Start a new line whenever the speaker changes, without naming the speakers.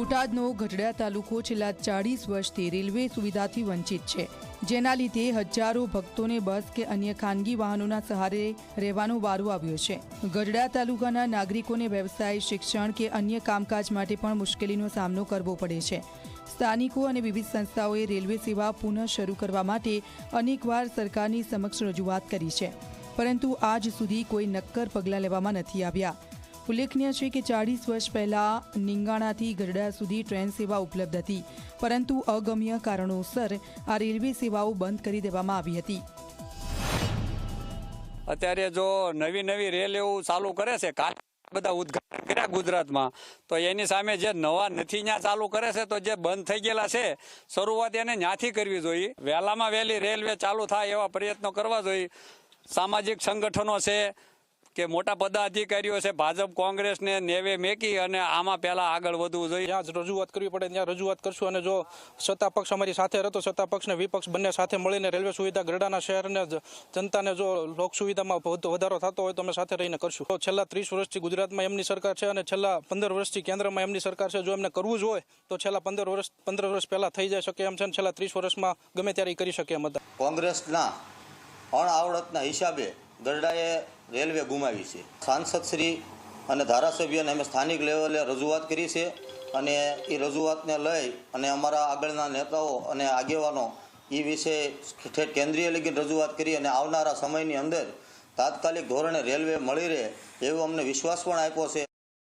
બોટાદનો ગઢડા તાલુકો છેલ્લા ચાળીસ વર્ષથી રેલવે સુવિધાથી વંચિત છે, જેના લીધે હજારો ભક્તોને બસ કે અન્ય ખાનગી વાહનોના સહારે રહેવાનો વારો આવ્યો છે. ગઢડા તાલુકાના નાગરિકોને વ્યવસાય, શિક્ષણ કે અન્ય કામકાજ માટે પણ મુશ્કેલીનો સામનો કરવો પડે છે. સ્થાનિકો અને વિવિધ સંસ્થાઓએ રેલવે સેવા પુનઃ શરૂ કરવા માટે અનેકવાર સરકારની સમક્ષ રજૂઆત કરી છે, પરંતુ આજ સુધી કોઈ નક્કર પગલાં લેવામાં નથી આવ્યા. ઉલ્લેખનીય છે કે ચાળીસ વર્ષ પહેલા નિંગાણાથી ગઢડા સુધી ટ્રેન સેવા ઉપલબ્ધ હતી, પરંતુ અગમ્ય કારણોસર આ રેલવે સેવાઓ બંધ કરી દેવામાં આવી હતી.
અત્યારે જો નવી નવી રેલ એવું ચાલુ કરે છે કાલ બધા ઉદ્ઘાટન કર્યા ગુજરાતમાં, તો એની સામે જે નવા નથી ત્યાં ચાલુ કરે છે, તો જે બંધ થઈ ગયેલા છે, શરૂઆત એને ત્યાંથી કરવી જોઈએ. વહેલામાં વહેલી રેલવે ચાલુ થાય એવા પ્રયત્નો કરવા જોઈએ. સામાજિક સંગઠનો છે કે મોટા પદાધિકારીઓ છે ભાજપ કોંગ્રેસને નેવે મેકી અને આમાં પહેલા આગળ વધવું જોઈએ.
ત્યાં જ રજૂઆત કરવી પડે ત્યાં રજૂઆત કરશું અને જો સત્તા પક્ષ અમારી સાથે રહેતો સત્તા પક્ષ ને વિપક્ષ બંને સાથે મળીને રેલવે સુવિધા ગરડાના શહેરને ને જનતાને જો લોક સુવિધામાં વધારો થતો હોય તો અમે સાથે રહીને કરશું. તો છેલ્લા ત્રીસ વર્ષથી ગુજરાતમાં એમની સરકાર છે અને છેલ્લા પંદર વર્ષથી કેન્દ્રમાં એમની સરકાર છે જો એમને કરવું જ હોય તો છેલ્લા પંદર વર્ષ પંદર વર્ષ પહેલા થઈ જાય શકે એમ છે અને છેલ્લા ત્રીસ વર્ષમાં ગમે ત્યારે કરી શકે એમ હતા.
કોંગ્રેસના અણઆવડતના હિસાબે ગરડાએ રેલવે ગુમાવી છે. સાંસદશ્રી અને ધારાસભ્યને અમે સ્થાનિક લેવલે રજૂઆત કરી છે અને એ રજૂઆતને લઈ અને અમારા આગળના નેતાઓ અને આગેવાનો એ વિશે કેન્દ્રીય લગીન રજૂઆત કરી અને આવનારા સમયની અંદર તાત્કાલિક ધોરણે રેલવે મળી રહે એવો અમને વિશ્વાસ પણ આપ્યો છે.